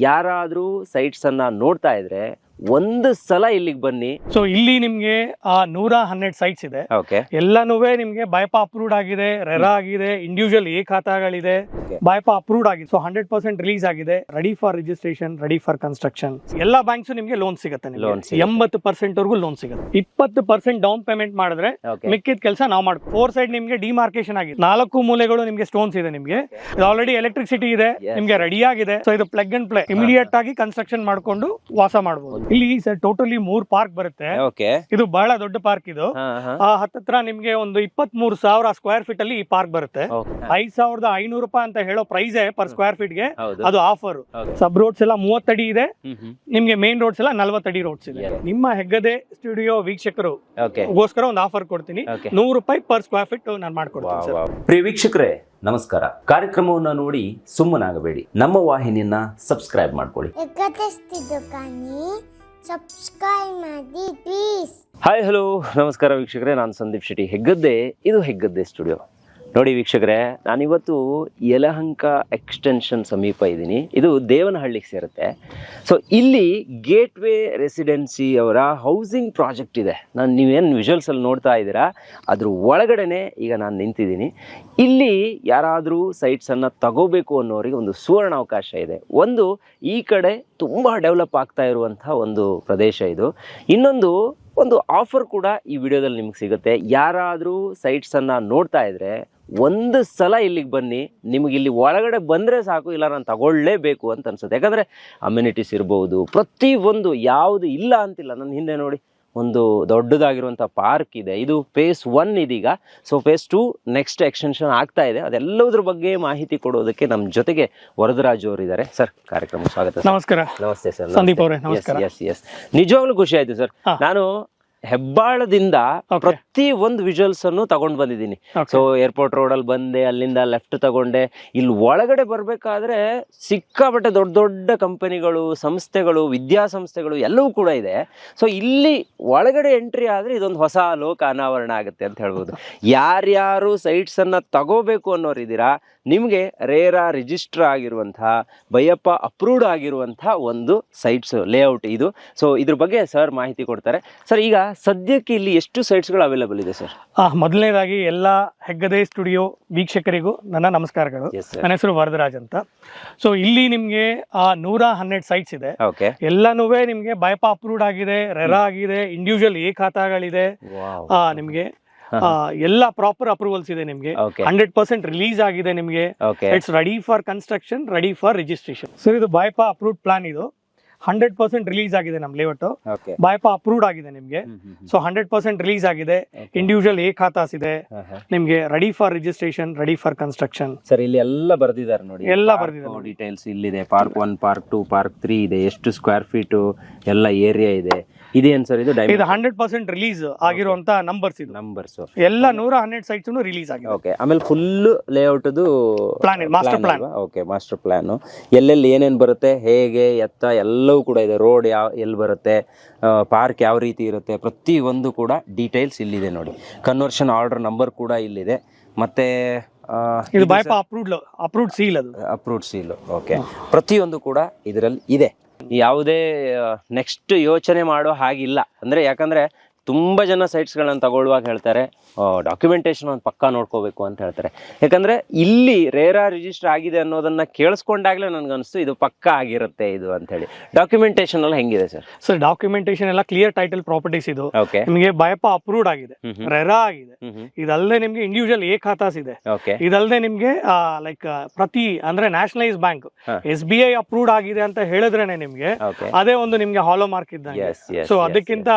ಯಾರಾದರೂ ಸೈಟ್ಸನ್ನು ನೋಡ್ತಾ ಇದ್ರೆ ಒಂದು ಸಲ ಇಲ್ಲಿಗೆ ಬನ್ನಿ. ಸೊ ಇಲ್ಲಿ ನಿಮ್ಗೆ ಆ ನೂರ ಹನ್ನೆರಡು ಸೈಟ್ಸ್ ಇದೆ. ಓಕೆ ಎಲ್ಲಾನು ನಿಮ್ಗೆ ಬೈಪಾ ಅಪ್ರೂವ್ಡ್ ಆಗಿದೆ ರೆರಾ ಆಗಿದೆ ಇಂಡಿವಿಜುವಲ್ ಎ ಖಾತಾಗಳಿದೆ ಬೈಪಾ ಬಾಯ್ಪಾ ಅಪ್ರೂವ್ಡ್ ಆಗಿದೆ. ಸೊ ಹಂಡ್ರೆಡ್ ಪರ್ಸೆಂಟ್ ರಿಲೀಸ್ ಆಗಿದೆ. Ready for registration ready for construction ಎಲ್ಲಾ ಬ್ಯಾಂಕ್ಸ್ ನಿಮ್ಗೆ ಲೋನ್ ಸಿಗುತ್ತೆ. ಎಂಬತ್ತು ಪರ್ಸೆಂಟ್ ವರ್ಗೂ ಲೋನ್ ಸಿಗುತ್ತೆ. ಇಪ್ಪತ್ತು ಪರ್ಸೆಂಟ್ ಡೌನ್ ಪೇಮೆಂಟ್ ಮಾಡಿದ್ರೆ ಮಿಕ್ಕಿದ ಕೆಲಸ ನಾವು ಮಾಡ್ತೀವಿ ಫೋರ್ ಸೈಡ್ ನಿಮ್ಗೆ ಡಿಮಾರ್ಕೇಶನ್ ಆಗಿದೆ. ನಾಲ್ಕು ಮೂಲೆಗಳು ನಿಮ್ಗೆ ಸ್ಟೋನ್ಸ್ ಇದೆ ನಿಮ್ಗೆ. ಆಲ್ರೆಡಿ ಎಲೆಕ್ಟ್ರಿಸಿಟಿ ಇದೆ. ನಿಮ್ಗೆ ರೆಡಿ ಆಗಿದೆ. ಸೊ ಇದು ಪ್ಲಗ್ ಅಂಡ್ ಪ್ಲೇ ಇಮಿಡಿಯೇಟ್ ಆಗಿ ಕನ್ಸ್ಟ್ರಕ್ಷನ್ ಮಾಡ್ಕೊಂಡು ವಾಸ ಮಾಡಬಹುದು ಇಲ್ಲಿ ಸರ್ ಟೋಟಲಿ ಮೂರ್ ಪಾರ್ಕ್ ಬರುತ್ತೆ. ಓಕೆ ಇದು ಬಹಳ ದೊಡ್ಡ ಪಾರ್ಕ್ ಇದು. ಹತ್ತತ್ರ ನಿಮ್ಗೆ ಒಂದು ಇಪ್ಪತ್ತ್ ಮೂರು ಸಾವಿರ ಸ್ಕ್ವೇರ್ ಫೀಟ್ ಅಲ್ಲಿ ಈ ಪಾರ್ಕ್ ಬರುತ್ತೆ. ಐದ್ ಸಾವಿರದ ಐನೂರು ರೂಪಾಯಿ ಅಂತ ಹೇಳೋ ಪ್ರೈಸ್ ಪರ್ ಸ್ಕ್ವೇರ್ ಫೀಟ್ಗೆ ಅದು ಆಫರ್ ಸಬ್ ರೋಡ್ಸ್ ಎಲ್ಲ ಮೂವತ್ತಡಿ ಇದೆ. ನಿಮ್ಗೆ ಮೇನ್ ರೋಡ್ಸ್ ಎಲ್ಲ ನಲ್ವತ್ತಡಿ ರೋಡ್ಸ್ ಇದೆ. ನಿಮ್ಮ ಹೆಗ್ಗದೆ ಸ್ಟುಡಿಯೋ ವೀಕ್ಷಕರು ಓಕೆ ಗೋಸ್ಕರ ಒಂದು ಆಫರ್ ಕೊಡ್ತೀನಿ. ನೂರು ರೂಪಾಯಿ ಪರ್ ಸ್ಕ್ವೇರ್ ಫೀಟ್ ನಾನು ಮಾಡ್ಕೊಡ್ತೀನಿ ಸರ್ ಪ್ರಿಯ ವೀಕ್ಷಕರೇ ನಮಸ್ಕಾರ. ಕಾರ್ಯಕ್ರಮವನ್ನು ನೋಡಿ ಸುಮ್ಮನಾಗಬೇಡಿ. ನಮ್ಮ ವಾಹಿನಿಯನ್ನ ಸಬ್ಸ್ಕ್ರೈಬ್ ಮಾಡ್ಕೊಳ್ಳಿ. ಸಬ್ಸ್ಕ್ರೈಬ್ ಮಾಡಿ ಪ್ಲೀಸ್ ಹಾಯ್ ಹಲೋ ನಮಸ್ಕಾರ ವೀಕ್ಷಕರೇ ನಾನು ಸಂದೀಪ್ ಶೆಟ್ಟಿ. ಹೆಗ್ಗದ್ದೆ ಇದು ಹೆಗ್ಗದ್ದೆ ಸ್ಟುಡಿಯೋ ನೋಡಿ ವೀಕ್ಷಕರೇ, ನಾನಿವತ್ತು ಯಲಹಂಕ ಎಕ್ಸ್ಟೆನ್ಷನ್ ಸಮೀಪ ಇದ್ದೀನಿ. ಇದು ದೇವನಹಳ್ಳಿಗೆ ಸೇರುತ್ತೆ. ಸೊ ಇಲ್ಲಿ ಗೇಟ್ ವೇ ರೆಸಿಡೆನ್ಸಿ ಅವರ ಹೌಸಿಂಗ್ ಪ್ರಾಜೆಕ್ಟ್ ಇದೆ. ನಾನು ನೀವೇನು ವಿಜುವಲ್ಸಲ್ಲಿ ನೋಡ್ತಾ ಇದ್ದೀರಾ, ಅದ್ರ ಒಳಗಡೆ ಈಗ ನಾನು ನಿಂತಿದ್ದೀನಿ. ಇಲ್ಲಿ ಯಾರಾದರೂ ಸೈಟ್ಸನ್ನು ತಗೋಬೇಕು ಅನ್ನೋರಿಗೆ ಒಂದು ಸುವರ್ಣ ಅವಕಾಶ ಇದೆ. ಒಂದು, ಈ ಕಡೆ ತುಂಬ ಡೆವಲಪ್ ಆಗ್ತಾ ಇರುವಂಥ ಒಂದು ಪ್ರದೇಶ ಇದು. ಇನ್ನೊಂದು ಒಂದು ಆಫರ್ ಕೂಡ ಈ ವಿಡಿಯೋದಲ್ಲಿ ನಿಮ್ಗೆ ಸಿಗುತ್ತೆ. ಯಾರಾದರೂ ಸೈಟ್ಸನ್ನು ನೋಡ್ತಾ ಇದ್ರೆ ಒಂದು ಸಲ ಇಲ್ಲಿಗೆ ಬನ್ನಿ, ನಿಮಗೆ ಇಲ್ಲಿ ಒಳಗಡೆ ಬಂದರೆ ಸಾಕು, ಇಲ್ಲ ನಾನು ತಗೊಳ್ಳೇಬೇಕು ಅಂತ ಅನ್ಸುತ್ತೆ. ಯಾಕಂದರೆ ಅಮ್ಯುನಿಟೀಸ್ ಇರ್ಬೋದು, ಪ್ರತಿಯೊಂದು ಯಾವುದು ಇಲ್ಲ ಅಂತಿಲ್ಲ. ನನ್ನ ಹಿಂದೆ ನೋಡಿ ಒಂದು ದೊಡ್ಡದಾಗಿರುವಂಥ ಪಾರ್ಕ್ ಇದೆ. ಇದು ಫೇಸ್ ಒನ್ ಇದೀಗ. So phase two next extension ಆಗ್ತಾ ಇದೆ. ಅದೆಲ್ಲದ್ರ ಬಗ್ಗೆ ಮಾಹಿತಿ ಕೊಡೋದಕ್ಕೆ ನಮ್ಮ ಜೊತೆಗೆ ವರದರಾಜು ಅವರು ಇದ್ದಾರೆ ಸರ್ ಕಾರ್ಯಕ್ರಮ ಸ್ವಾಗತ ನಮಸ್ಕಾರ. ನಮಸ್ತೆ ಸರ್. ಸಂದೀಪ್ ಅವರೇ ನಮಸ್ಕಾರ. ಎಸ್ ಎಸ್ ನಿಜವಾಗ್ಲೂ ಖುಷಿ ಆಯ್ತು ಸರ್. ನಾನು ಹೆಬ್ಬಾಳದಿಂದ ಪ್ರತಿ ಒಂದು ವಿಜುವಲ್ಸ್ ಅನ್ನು ತಗೊಂಡ್ ಬಂದಿದ್ದೀನಿ. ಸೊ ಏರ್ಪೋರ್ಟ್ ರೋಡ್ ಅಲ್ಲಿ ಬಂದೆ ಅಲ್ಲಿಂದ ಲೆಫ್ಟ್ ತಗೊಂಡೆ. ಇಲ್ಲಿ ಒಳಗಡೆ ಬರ್ಬೇಕಾದ್ರೆ ಸಿಕ್ಕಾಪಟ್ಟೆ ದೊಡ್ಡ ದೊಡ್ಡ ಕಂಪನಿಗಳು ಸಂಸ್ಥೆಗಳು ವಿದ್ಯಾಸಂಸ್ಥೆಗಳು ಎಲ್ಲವೂ ಕೂಡ ಇದೆ. ಸೊ ಇಲ್ಲಿ ಒಳಗಡೆ ಎಂಟ್ರಿ ಆದ್ರೆ ಇದೊಂದು ಹೊಸ ಲೋಕ ಅನಾವರಣ ಆಗುತ್ತೆ ಅಂತ ಹೇಳ್ಬೋದು. ಯಾರ್ಯಾರು ಸೈಟ್ಸ್ ಅನ್ನ ತಗೋಬೇಕು ಅನ್ನೋರಿದ್ದೀರಾ ನಿಮಗೆ ರೇರಾ ರಿಜಿಸ್ಟರ್ ಆಗಿರುವಂತಹ ಬೈಯಪ್ಪ ಅಪ್ರೂವ್ಡ್ ಆಗಿರುವಂತಹ ಒಂದು ಸೈಟ್ಸ್ ಲೇಔಟ್ ಇದು. ಸೊ ಇದ್ರ ಬಗ್ಗೆ ಸರ್ ಮಾಹಿತಿ ಕೊಡ್ತಾರೆ. ಸರ್ ಈಗ ಸದ್ಯಕ್ಕೆ ಇಲ್ಲಿ ಎಷ್ಟು ಸೈಟ್ಸ್ಗಳು ಅವೈಲೇಬಲ್ ಇದೆ ಸರ್ ಆ, ಮೊದಲನೇದಾಗಿ ಎಲ್ಲ ಹೆಗ್ಗದೆ ಸ್ಟುಡಿಯೋ ವೀಕ್ಷಕರಿಗೂ ನನ್ನ ನಮಸ್ಕಾರಗಳು. ನನ್ನ ಹೆಸರು ವರದರಾಜ್ ಅಂತ. ಸೊ ಇಲ್ಲಿ ನಿಮ್ಗೆ ಆ ನೂರ ಹನ್ನೆರಡು ಸೈಟ್ಸ್ ಇದೆ. ಎಲ್ಲಾನು ನಿಮ್ಗೆ ಬೈಪಾ ಅಪ್ರೂವ್ಡ್ ಆಗಿದೆ ರೆರಾ ಆಗಿದೆ ಇಂಡಿವಿಜುವಲ್ ಎ ಖಾತಾಗಳಿದೆ ನಿಮ್ಗೆ ಎಲ್ಲ ಪ್ರಾಪರ್ ಅಪ್ರೂವಲ್ಸ್ ಇದೆ ನಿಮ್ಗೆ. ಹಂಡ್ರೆಡ್ ಪರ್ಸೆಂಟ್ ರಿಲೀಸ್ ಆಗಿದೆ ನಿಮ್ಗೆ. It's ready for construction ready for registration sir ಇದು ಬೈಪಾ ಅಪ್ರೂವ್ಡ್ ಪ್ಲಾನ್ ಇದು. ಹಂಡ್ರೆಡ್ ಪರ್ಸೆಂಟ್ ರಿಲೀಸ್ ಆಗಿದೆ ನಮ್ ಲೇಔಟ್. ಅಪ್ರೂವ್ ಅಪ್ರೂವ್ಡ್ ಆಗಿದೆ ನಿಮ್ಗೆ. ಸೊ ಹಂಡ್ರೆಡ್ ಪರ್ಸೆಂಟ್ ರಿಲೀಸ್ ಆಗಿದೆ. ಇಂಡಿವಿಜುವಲ್ ಎ ಖಾತಾಸ್ ಇದೆ. ನಿಮ್ಗೆ ready for registration ready for construction sir ಇಲ್ಲಿ ಎಲ್ಲ ಬರ್ದಿದ್ದಾರೆ ನೋಡಿ. ಎಲ್ಲ ಬರ್ದಿದ್ದಾರೆ ಡೀಟೇಲ್ಸ್ ಡೀಟೇಲ್ಸ್ ಇಲ್ಲಿದೆ. Park one park two park three ಇದೆ. ಎಷ್ಟು ಸ್ಕ್ವೇರ್ ಫೀಟು ಎಲ್ಲ ಏರಿಯಾ ಇದೆ. ಇದೇನು ಸರ್ ಇದು ಇದು ಹಂಡ್ರೆಡ್ ಪರ್ಸೆಂಟ್ ರಿಲೀಸ್ ಆಗಿರುವಂತ ನಂಬರ್ಸ್ ಇದು. ನಂಬರ್ಸ್ ಎಲ್ಲ ನೂರ ಹನ್ನೆರಡು ಸೈಟ್ಸ್ ರಿಲೀಸ್ ಆಗಿದೆ. ಓಕೆ ಆಮೇಲೆ ಫುಲ್ ಲೇಔಟ್ದು ಪ್ಲಾನ್ ಇದೆ, ಪ್ಲಾನ್. ಓಕೆ ಮಾಸ್ಟರ್ ಪ್ಲಾನ್ ಎಲ್ಲೆಲ್ಲಿ ಏನೇನು ಬರುತ್ತೆ ಹೇಗೆ ಎತ್ತ ಎಲ್ಲವೂ ಕೂಡ ಇದೆ. ರೋಡ್ ಯಾವ ಎಲ್ಲಿ ಬರುತ್ತೆ ಪಾರ್ಕ್ ಯಾವ ರೀತಿ ಇರುತ್ತೆ ಪ್ರತಿ ಒಂದು ಕೂಡ ಡೀಟೇಲ್ಸ್ ಇಲ್ಲಿದೆ ನೋಡಿ. ಕನ್ವರ್ಷನ್ ಆರ್ಡರ್ ನಂಬರ್ ಕೂಡ ಇಲ್ಲಿದೆ. ಮತ್ತೆ ಇದು ಅಪ್ರೂವ್ಡ್ ಅಪ್ರೂವ್ಡ್ ಸೀಲ್ ಅದು. ಅಪ್ರೂವ್ಡ್ ಸೀಲ್ ಓಕೆ ಪ್ರತಿಯೊಂದು ಕೂಡ ಇದರಲ್ಲಿ ಇದೆ. ಯಾವುದೇ ನೆಕ್ಸ್ಟ್ ಯೋಚನೆ ಮಾಡೋ ಹಾಗಿಲ್ಲ. ಅಂದರೆ ಯಾಕಂದರೆ ತುಂಬ ಜನ ಸೈಟ್ಸ್ಗಳನ್ನು ತಗೊಳ್ಳುವಾಗ ಹೇಳ್ತಾರೆ ಡಾಕ್ಯುಮೆಂಟೇಶನ್ ಒಂದು ಪಕ್ಕಾ ನೋಡ್ಕೋಬೇಕು ಅಂತ ಹೇಳ್ತಾರೆ. ಯಾಕಂದರೆ ಇಲ್ಲಿ ರೇರಾ ರಿಜಿಸ್ಟರ್ ಆಗಿದೆ ಅನ್ನೋದನ್ನ ಕೇಳಿಸ್ಕೊಂಡಾಗಲೇ ನನಗನ್ನಿಸ್ತು ಇದು ಪಕ್ಕಾ ಆಗಿರುತ್ತೆ ಇದು ಅಂತೇಳಿ ಡಾಕ್ಯುಮೆಂಟೇಷನ್ ಎಲ್ಲ ಹೆಂಗಿದೆ ಸರ್? ಸರ್ ಡಾಕ್ಯುಮೆಂಟೇಶನ್ ಎಲ್ಲ ಕ್ಲಿಯರ್ ಟೈಟಲ್ ಪ್ರಾಪರ್ಟೀಸ್ ಇದು. ಓಕೆ ನಿಮಗೆ ಬಯಪ ಅಪ್ರೂವ್ಡ್ ಆಗಿದೆ. ರೆರಾ ಆಗಿದೆ. ಇದಲ್ಲದೆ ನಿಮಗೆ ಇಂಡಿವಿಜುವಲ್ ಎ ಖಾತಾಸ್ ಇದೆ ಇದಲ್ಲದೆ ನಿಮಗೆ ಲೈಕ್ ಪ್ರತಿ ಅಂದ್ರೆ nationalise bank. S B I approved ಆಗಿದೆ ಅಂತ ಹೇಳಿದ್ರೇನೆ ನಿಮಗೆ ಅದೇ ಒಂದು ನಿಮ್ಗೆ ಹಾಲೋ ಮಾರ್ಕ್ ಇದ್ದಂಗೆ. ಸೊ ಅದಕ್ಕಿಂತ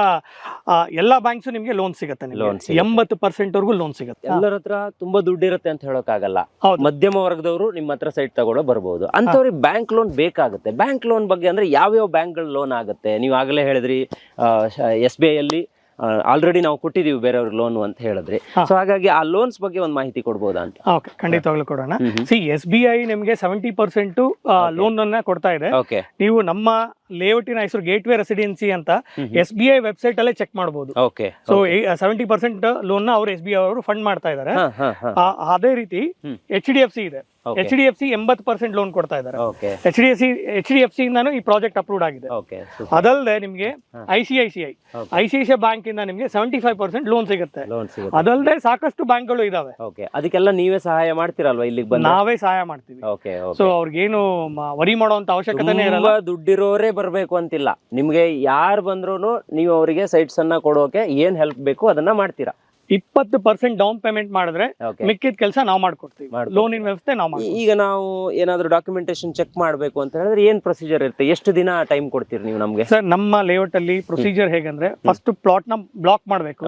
ಎಲ್ಲಾ ಬ್ಯಾಂಕ್ಸ್ ನಿಮಗೆ ಲೋನ್ ಸಿಗುತ್ತೆ ಲೋನ್. ಎಂಬತ್ತು ಪರ್ಸೆಂಟ್ ವರ್ಗೂ ಲೋನ್ ಸಿಗುತ್ತೆ. ಎಲ್ಲರ ಹತ್ರ ತುಂಬಾ ದುಡ್ಡಿರುತ್ತೆ ಅಂತ ಹೇಳೋಕ್ಕಾಗಲ್ಲ. ಆಗಲ್ಲ ಮಧ್ಯಮ ವರ್ಗದವರು ನಿಮ್ಮ ಹತ್ರ ಸೈಟ್ ತಗೊಳ್ಳೋ ಬರ್ಬೋದು. ಅಂತವ್ರಿಗೆ ಬ್ಯಾಂಕ್ ಲೋನ್ ಬೇಕಾಗುತ್ತೆ. ಬ್ಯಾಂಕ್ ಲೋನ್ ಬಗ್ಗೆ ಅಂದ್ರೆ ಯಾವ್ಯಾವ ಬ್ಯಾಂಕ್ಗಳ ಲೋನ್ ಆಗುತ್ತೆ? ನೀವು ಆಗಲೇ ಹೇಳಿದ್ರಿ ಎಸ್ ಬಿ ಐ ಅಲ್ಲಿ ಆಲ್ರೆಡಿ ನಾವು ಕೊಟ್ಟಿದೀವಿ ಬೇರೆಯವ್ರಿಗೆ ಲೋನ್ ಅಂತ ಹೇಳಿದ್ರೆ. ಸೊ ಹಾಗಾಗಿ ಆ ಲೋನ್ಸ್ ಬಗ್ಗೆ ಒಂದು ಮಾಹಿತಿ ಕೊಡ್ಬೋದಾ ಅಂತ. ಓಕೆ ಖಂಡಿತವಾಗ್ಲೂ ಕೊಡೋಣ. ಸಿ ಎಸ್ ಬಿ ಐ ನಿಮ್ಗೆ ಸೆವೆಂಟಿ ಪರ್ಸೆಂಟ್ ಲೋನ್ ಅನ್ನ ಕೊಡ್ತಾ ಇದೆ. ಓಕೆ ನೀವು ನಮ್ಮ ಲೇಔಟಿನ ಹೆಸರು ಗೇಟ್ ವೇ ರೆಸಿಡೆನ್ಸಿ ಅಂತ ಎಸ್ ಬಿ ಐ ವೆಬ್ಸೈಟ್ ಅಲ್ಲೇ ಚೆಕ್ ಮಾಡಬಹುದು ಓಕೆ ಸೊ ಸೆವೆಂಟಿ ಪರ್ಸೆಂಟ್ ಲೋನ್ನ ಅವರು ಎಸ್ ಬಿ ಐ ಅವರು ಫಂಡ್ ಮಾಡ್ತಾ ಇದ್ದಾರೆ. ಅದೇ ರೀತಿ. ಎಚ್ ಡಿ ಎಫ್ ಸಿ ಇದೆ. ಎಚ್ ಡಿ ಎಫ್ ಸಿ ಎಂಬತ್ತು ಪರ್ಸೆಂಟ್ ಲೋನ್ ಕೊಡ್ತಾ ಇದ್ದಾರೆ. H D F C H D F C ಇಂದಾನು ಈ ಪ್ರಾಜೆಕ್ಟ್ ಅಪ್ರೂವ್ಡ್ ಆಗಿದೆ. ಅದಲ್ಲದೆ ನಿಮಗೆ. I C I C I I C I C bank ಇಂದ ನಿಮಗೆ ಸೆವೆಂಟಿ ಫೈವ್ ಪರ್ಸೆಂಟ್ ಲೋನ್ ಸಿಗುತ್ತೆ. ಅದಲ್ಲದೆ ಸಾಕಷ್ಟು ಬ್ಯಾಂಕ್ಗಳು ಇದಾವೆ. ಓಕೆ ಅದಕ್ಕೆಲ್ಲ ನೀವೇ ಸಹಾಯ ಮಾಡ್ತೀರಲ್ವಾ ಇಲ್ಲಿಗೆ ಬಂದು ನಾವೇ ಸಹಾಯ ಮಾಡ್ತೀವಿ. ಸೊ ಅವ್ರಿಗೇನು ವರಿ ಮಾಡುವಂತ ಅವಶ್ಯಕತೆನೇ ಇರಲ್ಲ. ದುಡ್ಡಿರೋರೇ ಬರ್ಬೇಕು ಅಂತಿಲ್ಲ. ನಿಮ್ಗೆ ಯಾರು ಬಂದ್ರು ನೀವು ಅವರಿಗೆ ಸೈಟ್ಸ್ ಅನ್ನ ಕೊಡೋಕೆ ಏನ್ ಹೆಲ್ಪ್ ಬೇಕು ಅದನ್ನ ಮಾಡ್ತೀರಾ. ಇಪ್ಪತ್ತು ಪರ್ಸೆಂಟ್ ಡೌನ್ ಪೇಮೆಂಟ್ ಮಾಡಿದ್ರೆ ಮಿಕ್ಕಿದ ಕೆಲಸ ನಾವು ಮಾಡ್ಕೊಡ್ತೀವಿ. ಲೋನ್ ಲೋನಿನ ವ್ಯವಸ್ಥೆ ನಾವು ಈಗ ನಾವು ಏನಾದ್ರು ಡಾಕ್ಯುಮೆಂಟೇಶನ್ ಚೆಕ್ ಮಾಡಬೇಕು ಅಂತ ಹೇಳಿದ್ರೆ ಏನ್ ಪ್ರೊಸೀಜರ್ ಇರುತ್ತೆ? ಎಷ್ಟು ದಿನ ಟೈಮ್ ಕೊಡ್ತೀರಿ ನೀವು ನಮಗೆ? ಸರ್ ನಮ್ಮ ಲೇಔಟ್ ಅಲ್ಲಿ ಪ್ರೊಸೀಜರ್ ಹೇಗಂದ್ರೆ ಫಸ್ಟ್ ಪ್ಲಾಟ್ನ ಬ್ಲಾಕ್ ಮಾಡಬೇಕು.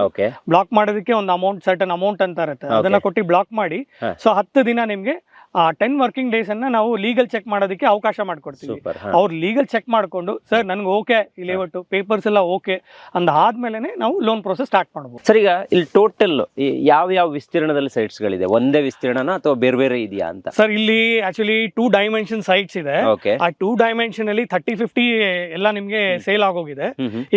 ಬ್ಲಾಕ್ ಮಾಡೋದಕ್ಕೆ ಒಂದು ಅಮೌಂಟ್ ಸರ್ಟನ್ ಅಮೌಂಟ್ ಅಂತ ಇರುತ್ತೆ. ಅದನ್ನ ಕೊಟ್ಟು ಬ್ಲಾಕ್ ಮಾಡಿ. ಸೊ ಹತ್ತು ದಿನ ನಿಮ್ಗೆ ಟೆನ್ ವರ್ಕಿಂಗ್ ಡೇಸ್ ಅನ್ನ ನಾವು ಲೀಗಲ್ ಚೆಕ್ ಮಾಡೋದಕ್ಕೆ ಅವಕಾಶ ಮಾಡ್ಕೊಡ್ತೀವಿ. ಅವ್ರು ಲೀಗಲ್ ಚೆಕ್ ಮಾಡ್ಕೊಂಡು ಸರ್ ನನ್ಗೆ ಓಕೆ ಇಲ್ಲಿ ಒಟ್ಟು ಪೇಪರ್ಸ್ ಎಲ್ಲ ಓಕೆ ಅಂದ ಆದ್ಮೇಲೆ ನಾವು ಲೋನ್ ಪ್ರೊಸೆಸ್ ಸ್ಟಾರ್ಟ್ ಮಾಡ್ಬೋದು. ಸರ್ ಈಗ ಇಲ್ಲಿ ಟೋಟಲ್ ಯಾವ ಯಾವ ವಿಸ್ತೀರ್ಣದಲ್ಲಿ ಸೈಟ್ಸ್ ಗಳಿದೆ? ಒಂದೇ ವಿಸ್ತೀರ್ಣನ ಅಥವಾ ಬೇರೆ ಬೇರೆ ಇದೆಯಾ ಅಂತ? ಸರ್ ಇಲ್ಲಿ ಆಕ್ಚುಲಿ ಟೂ ಡೈಮೆನ್ಷನ್ ಸೈಟ್ಸ್ ಇದೆ. ಆ ಟೂ ಡೈಮೆನ್ಷನ್ ಅಲ್ಲಿ ಥರ್ಟಿ ಫಿಫ್ಟಿ ಎಲ್ಲ ನಿಮ್ಗೆ ಸೇಲ್ ಆಗೋಗಿದೆ.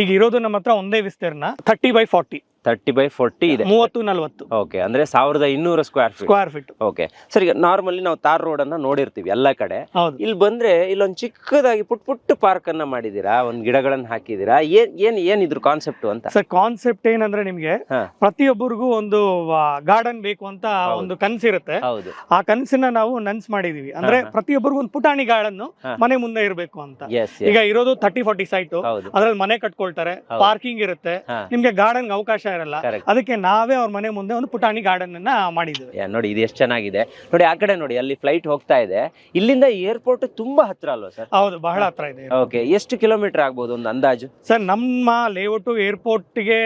ಈಗ ಇರೋದು ನಮ್ಮ ಹತ್ರ ಒಂದೇ ವಿಸ್ತೀರ್ಣ thirty by forty thirty by forty ಇದೆ. ಮೂವತ್ತು ನಲ್ವತ್ತು. ಓಕೆ ಅಂದ್ರೆ ಸಾವಿರದ ಇನ್ನೂರು square feet square feet okay sir ಈಗ ನಾರ್ಮಲಿ ನಾವು ತಾರ್ ರೋಡ್ ಅನ್ನ ನೋಡಿರ್ತೀವಿ ಎಲ್ಲ ಕಡೆ. ಇಲ್ಲಿ ಬಂದ್ರೆ ಇಲ್ಲೊಂದು ಚಿಕ್ಕದಾಗಿ ಪುಟ್ ಪುಟ್ಟ ಪಾರ್ಕ್ ಅನ್ನ ಮಾಡಿದೀರಾ? ಒಂದ್ ಗಿಡಗಳನ್ನ ಹಾಕಿದೀರಾ? ಏನ್ ಏನ್ ಏನ್ ಇದ್ರ ಕಾನ್ಸೆಪ್ಟ್ ಅಂತ? ಸರ್ ಕಾನ್ಸೆಪ್ಟ್ ಏನಂದ್ರೆ ನಿಮ್ಗೆ. ಪ್ರತಿಯೊಬ್ಬರಿಗೂ ಒಂದು ಗಾರ್ಡನ್ ಬೇಕು ಅಂತ. ಒಂದು ಕನ್ಸಿರುತ್ತೆ ಹೌದು. ಆ ಕನಸನ್ನ ನಾವು ನನ್ಸ್ ಮಾಡಿದೀವಿ. ಅಂದ್ರೆ. ಪ್ರತಿಯೊಬ್ಬರಿಗೂ ಒಂದು ಪುಟಾಣಿ ಗಾರ್ಡನ್ ಮನೆ ಮುಂದೆ ಇರಬೇಕು ಅಂತ. ಈಗ ಇರೋದು ತರ್ಟಿ ಫಾರ್ಟಿ ಸೈಟ್ ಅದ್ರಲ್ಲಿ ಮನೆ ಕಟ್ಕೊಳ್ತಾರೆ. ಪಾರ್ಕಿಂಗ್ ಇರುತ್ತೆ. ನಿಮ್ಗೆ ಗಾರ್ಡನ್ ಅವಕಾಶ ಇರಲ್ಲ. ಅದಕ್ಕೆ ನಾವೇ ಅವ್ರ ಮನೆ ಮುಂದೆ ಒಂದು ಪುಟಾಣಿ ಗಾರ್ಡನ್ ಅನ್ನ ಮಾಡಿದ್ವಿ ನೋಡಿ ಇದು ಎಷ್ಟು ಚೆನ್ನಾಗಿದೆ. ನೋಡಿ ಆ ಕಡೆ ನೋಡಿ ಅಲ್ಲಿ ಫ್ಲೈಟ್ ಹೋಗ್ತಾ ಇದೆ. ಇಲ್ಲಿಂದ ಏರ್ಪೋರ್ಟ್ ತುಂಬಾ ಹತ್ರ ಅಲ್ವಾ ಸರ್? ಹೌದು ಬಹಳ ಹತ್ರ ಇದೆ ಓಕೆ ಎಷ್ಟು ಕಿಲೋಮೀಟರ್ ಆಗ್ಬಹುದು ಒಂದು ಅಂದಾಜು? ಸರ್ ನಮ್ಮ ಲೇಔಟ್ ಏರ್ಪೋರ್ಟ್ಗೆ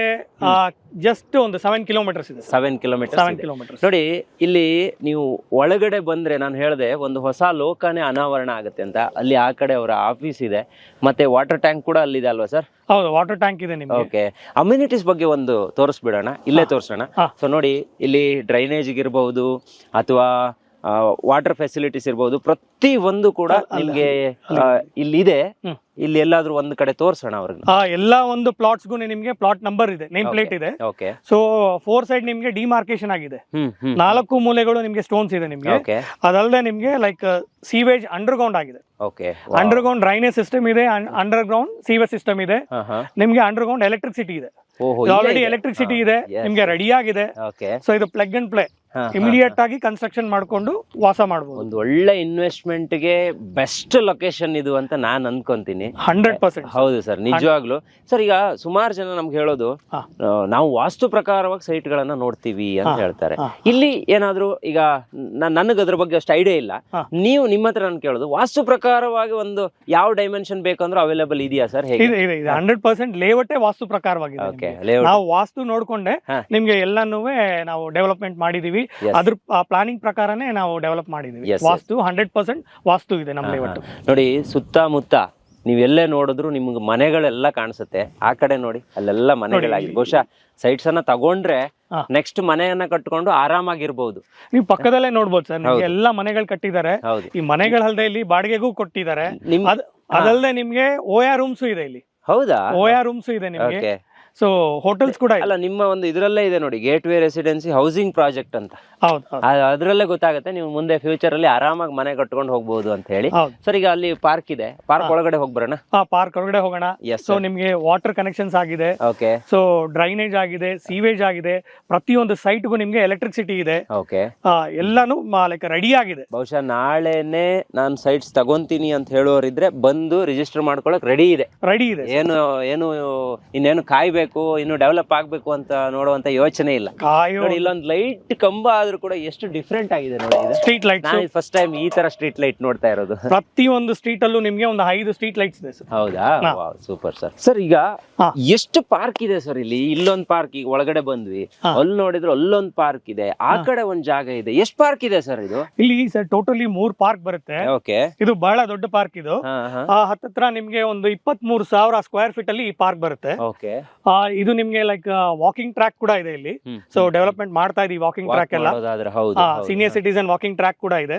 ಜಸ್ಟ್ ಒಂದು ಸೆವೆನ್ ಕಿಲೋಮೀಟರ್ಸ್ ಇದೆ. ಸೆವೆನ್ ಕಿಲೋಮೀಟರ್ ಸೆವೆನ್ ಕಿಲೋಮೀಟರ್ ನೋಡಿ ಇಲ್ಲಿ ನೀವು ಒಳಗಡೆ ಬಂದ್ರೆ ನಾನು ಹೇಳಿದೆ ಒಂದು ಹೊಸ ಲೋಕನೇ ಅನಾವರಣ ಆಗುತ್ತೆ ಅಂತ. ಅಲ್ಲಿ ಆ ಕಡೆ ಅವರ ಆಫೀಸ್ ಇದೆ. ಮತ್ತೆ ವಾಟರ್ ಟ್ಯಾಂಕ್ ಕೂಡ ಅಲ್ಲಿದೆ ಅಲ್ವಾ ಸರ್ ಹೌದು ವಾಟರ್ ಟ್ಯಾಂಕ್ ಇದೆ ನಿಮ್ಗೆ. ಓಕೆ ಅಮ್ಯುನಿಟೀಸ್ ಬಗ್ಗೆ ಒಂದು ತೋರಿಸ್ಬಿಡೋಣ. ಇಲ್ಲೇ ತೋರಿಸೋಣ. ಸೊ ನೋಡಿ ಇಲ್ಲಿ ಡ್ರೈನೇಜ್ ಇರ್ಬೋದು ಅಥವಾ ವಾಟರ್ ಫೆಸಿಲಿಟೀಸ್ ಇರ್ಬೋದು. ಪ್ರತಿ ಒಂದು ಕೂಡ ನಿಮಗೆ ಇಲ್ಲಿ ಇಲ್ಲಿದೆ. ಇಲ್ಲಿ ಎಲ್ಲಾದ್ರೂ ಒಂದ್ ಕಡೆ ತೋರ್ಸೋಣ ಅವ್ರಿಗೆ ಆ ಎಲ್ಲಾ ಒಂದು ಪ್ಲಾಟ್ಸ್ ಗು ನಿಮ್ಗೆ ಪ್ಲಾಟ್ ನಂಬರ್ ಇದೆ ನೇಮ್ ಪ್ಲೇಟ್ ಇದೆ. ಓಕೆ ಸೊ ಫೋರ್ ಸೈಡ್ ನಿಮ್ಗೆ ಡಿಮಾರ್ಕೇಶನ್ ಆಗಿದೆ. ನಾಲ್ಕು ಮೂಲೆಗಳು ನಿಮ್ಗೆ ಸ್ಟೋನ್ಸ್ ಇದೆ ನಿಮ್ಗೆ. ಅದಲ್ಲದೆ ನಿಮ್ಗೆ ಲೈಕ್ ಸೀವೇಜ್ ಅಂಡರ್ ಗ್ರೌಂಡ್ ಆಗಿದೆ. Okay underground drainage system ಇದೆ ಅಂಡರ್ ಗ್ರೌಂಡ್ ಸೀವೇಜ್ ಸಿಸ್ಟಮ್ ಇದೆ. ನಿಮ್ಗೆ ಅಂಡರ್ ಗ್ರೌಂಡ್ ಎಲೆಕ್ಟ್ರಿಸಿಟಿ ಇದೆ ಆಲ್ರೆಡಿ ಎಲೆಕ್ಟ್ರಿಸಿಟಿ ಇದೆ ನಿಮ್ಗೆ ರೆಡಿ ಆಗಿದೆ. ಓಕೆ ಸೊ ಇದು ಪ್ಲಗ್ ಅಂಡ್ ಪ್ಲೇ ಇಮಿಡಿಯೇಟ್ ಆಗಿ ಕನ್ಸ್ಟ್ರಕ್ಷನ್ ಮಾಡ್ಕೊಂಡು ವಾಸ ಮಾಡಬಹುದು ಒಂದು ಒಳ್ಳೆ ಇನ್ವೆಸ್ಟ್ಮೆಂಟ್ಗೆ ಬೆಸ್ಟ್ ಲೊಕೇಶನ್ ಇದು ಅಂತ ನಾನು ಅನ್ಕೊಂತೀನಿ. ಹಂಡ್ರೆಡ್ ಪರ್ಸೆಂಟ್ ಹೌದು ಸರ್ ನಿಜವಾಗ್ಲು. ಸರ್ ಈಗ ಸುಮಾರು ಜನ ನಮ್ಗೆ ಹೇಳೋದು. ನಾವು ವಾಸ್ತು ಪ್ರಕಾರವಾಗಿ ಸೈಟ್ ಗಳನ್ನ ನೋಡ್ತೀವಿ ಅಂತ ಹೇಳ್ತಾರೆ. ಇಲ್ಲಿ ಏನಾದ್ರು ಈಗ ನನಗೆ ಅದ್ರ ಬಗ್ಗೆ ಅಷ್ಟು ಐಡಿಯಾ ಇಲ್ಲ. ನೀವು ನಿಮ್ಮ ಹತ್ರ ನಾನು ಕೇಳೋದು ವಾಸ್ತು ಪ್ರಕಾರವಾಗಿ ಒಂದು ಯಾವ ಡೈಮೆನ್ಷನ್ ಬೇಕಂದ್ರೂ ಅವೈಲೇಬಲ್ ಇದೆಯಾ ಸರ್ ಹಂಡ್ರೆಡ್ ಪರ್ಸೆಂಟ್ ಲೇಔಟೇ ವಾಸ್ತು ಪ್ರಕಾರವಾಗಿದೆ ಓಕೆ ನಾವು ವಾಸ್ತು ನೋಡ್ಕೊಂಡೆ. ನಿಮ್ಗೆ ಎಲ್ಲಾನು ನಾವು ಡೆವಲಪ್ಮೆಂಟ್ ಮಾಡಿದೀವಿ. Yes. ಅದ್ರ ಪ್ಲಾನಿಂಗ್ ಪ್ರಕಾರನೇ ನಾವು ಡೆವಲಪ್ ಮಾಡಿದೀವಿ. ವಾಸ್ತು ಹಂಡ್ರೆಡ್ ಪರ್ಸೆಂಟ್ ವಾಸ್ತು ಇದೆ ನಮ್ಮ ನೋಡಿ ಸುತ್ತಮುತ್ತ ನೀವೆಲ್ಲೇ ನೋಡಿದ್ರು ನಿಮ್ಗೆ ಮನೆಗಳೆಲ್ಲ ಕಾಣಿಸುತ್ತೆ. ಆ ಕಡೆ ನೋಡಿ ಅಲ್ಲೆಲ್ಲ ಮನೆಗಳಾಗಿದೆ ಬಹುಶಃ ಸೈಟ್ಸ್ ಅನ್ನ ತಗೊಂಡ್ರೆ ನೆಕ್ಸ್ಟ್ ಮನೆಯನ್ನ ಕಟ್ಕೊಂಡು ಆರಾಮಾಗಿರ್ಬೋದು. ನೀವು ಪಕ್ಕದಲ್ಲೇ ನೋಡ್ಬೋದು ಸರ್ ಎಲ್ಲ ಮನೆಗಳು ಕಟ್ಟಿದ್ದಾರೆ. ಈ ಈ ಮನೆಗಳಲ್ದೆ ಇಲ್ಲಿ ಬಾಡಿಗೆಗೂ ಕೊಟ್ಟಿದ್ದಾರೆ. ಅದಲ್ಲದೆ ನಿಮ್ಗೆ ಓಯಾ ರೂಮ್ಸ್ ಇದೆ ಇಲ್ಲಿ. ಹೌದಾ? ಓಯಾ ರೂಮ್ಸ್ ಇದೆ ನಿಮ್ಗೆ. ಸೊ ಹೋಟೆಲ್ಸ್ ಕೂಡ ಅಲ್ಲ ನಿಮ್ಮ ಒಂದು ಇದರಲ್ಲೇ ಇದೆ ನೋಡಿ gate way residency housing project ಅಂತ ಅದ್ರಲ್ಲೇ ಗೊತ್ತಾಗುತ್ತೆ ನೀವು ಮುಂದೆ ಫ್ಯೂಚರ್ ಅಲ್ಲಿ ಆರಾಮಾಗಿ ಮನೆ ಕಟ್ಕೊಂಡು ಹೋಗಬಹುದು ಅಂತ ಹೇಳಿ. ಸರ್ ಈಗ ಅಲ್ಲಿ ಪಾರ್ಕ್ ಇದೆ. ಪಾರ್ಕ್ ಒಳಗಡೆ ಹೋಗ್ಬರೋಣ? ಪಾರ್ಕ್ ಒಳಗಡೆ ಹೋಗೋಣ. ಎಸ್ ಸೊ ನಿಮ್ಗೆ ವಾಟರ್ ಕನೆಕ್ಷನ್ಸ್ ಆಗಿದೆ. ಓಕೆ ಸೊ ಡ್ರೈನೇಜ್ ಆಗಿದೆ ಸೀವೇಜ್ ಆಗಿದೆ. ಪ್ರತಿಯೊಂದು ಸೈಟ್ಗೂ ನಿಮ್ಗೆ ಎಲೆಕ್ಟ್ರಿಸಿಟಿ ಇದೆ. ಓಕೆ ಎಲ್ಲಾನು ಲೈಕ್ ರೆಡಿ ಆಗಿದೆ. ಬಹುಶಃ ನಾಳೆನೆ ನಾನು ಸೈಟ್ಸ್ ತಗೊಂತೀನಿ ಅಂತ ಹೇಳೋರಿದ್ರೆ ಬಂದು ರಿಜಿಸ್ಟರ್ ಮಾಡ್ಕೊಳಕ್ ರೆಡಿ ಇದೆ. ರೆಡಿ ಇದೆ ಏನು ಏನು ಇನ್ನೇನು ಕಾಯ್ಬೇಕು ಇನ್ನು ಡೆವಲಪ್ ಆಗ್ಬೇಕು ಅಂತ ನೋಡುವಂತ ಯೋಚನೆ ಇಲ್ಲ. ಕಾಯೋ ನೋಡಿ ಇಲ್ಲೊಂದು ಲೈಟ್ ಕಂಬ ಆದ್ರೂ ಕೂಡ ಎಷ್ಟು ಡಿಫ್ರೆಂಟ್ ಆಗಿದೆ ನೋಡಿ ಇದು. ಸ್ಟ್ರೀಟ್ ಲೈಟ್ ನಾನು ಫಸ್ಟ್ ಟೈಮ್ ಈ ತರ ಸ್ಟ್ರೀಟ್ ಲೈಟ್ ನೋಡ್ತಾ ಇರೋದು. ಪ್ರತಿಯೊಂದು ಸ್ಟ್ರೀಟ್ ಅಲ್ಲೂ ನಿಮ್ಗೆ ಒಂದು ಐದು ಸ್ಟ್ರೀಟ್ ಲೈಟ್ಸ್ ಇದೆ ಸರ್. ಹೌದಾ? ಹಾ. ಸೂಪರ್ ಸರ್ ಸರ್ ಈಗ ಹಾ. ಎಷ್ಟು ಪಾರ್ಕ್ ಇದೆ ಸರ್ ಇಲ್ಲಿ? ಇಲ್ಲೊಂದ್ ಪಾರ್ಕ್ ಈಗ ಒಳಗಡೆ ಬಂದ್ವಿ. ಹಾ. ಅಲ್ಲಿ ನೋಡಿದ್ರೆ ಅಲ್ಲೊಂದ್ ಪಾರ್ಕ್ ಇದೆ. ಆ ಕಡೆ ಒಂದ್ ಜಾಗ ಇದೆ. ಎಷ್ಟು ಪಾರ್ಕ್ ಇದೆ ಸರ್ ಇದು? ಇಲ್ಲಿ ಸರ್ ಟೋಟಲಿ ಮೂರ್ ಪಾರ್ಕ್ ಬರುತ್ತೆ. ಓಕೆ ಇದು ಬಹಳ ದೊಡ್ಡ ಪಾರ್ಕ್ ಇದು. ಹಾ ಹಾ. ಆ ಹತ್ತತ್ರ ನಿಮ್ಗೆ ಒಂದು ಇಪ್ಪತ್ತ್ ಮೂರು ಸಾವಿರ ಸ್ಕ್ವೇರ್ ಫೀಟ್ ಅಲ್ಲಿ ಈ ಪಾರ್ಕ್ ಬರುತ್ತೆ. ಓಕೆ ಆ, ಇದು ನಿಮ್ಗೆ ಲೈಕ್ ವಾಕಿಂಗ್ ಟ್ರ್ಯಾಕ್ ಕೂಡ ಇದೆ ಇಲ್ಲಿ. ಸೊ ಡೆವಲಪ್ಮೆಂಟ್ ಮಾಡ್ತಾ ಇದೀವಿ ವಾಕಿಂಗ್ ಟ್ರ್ಯಾಕ್ ಎಲ್ಲ. ಸೀನಿಯರ್ ಸಿಟಿಸನ್ ವಾಕಿಂಗ್ ಟ್ರ್ಯಾಕ್ ಕೂಡ ಇದೆ.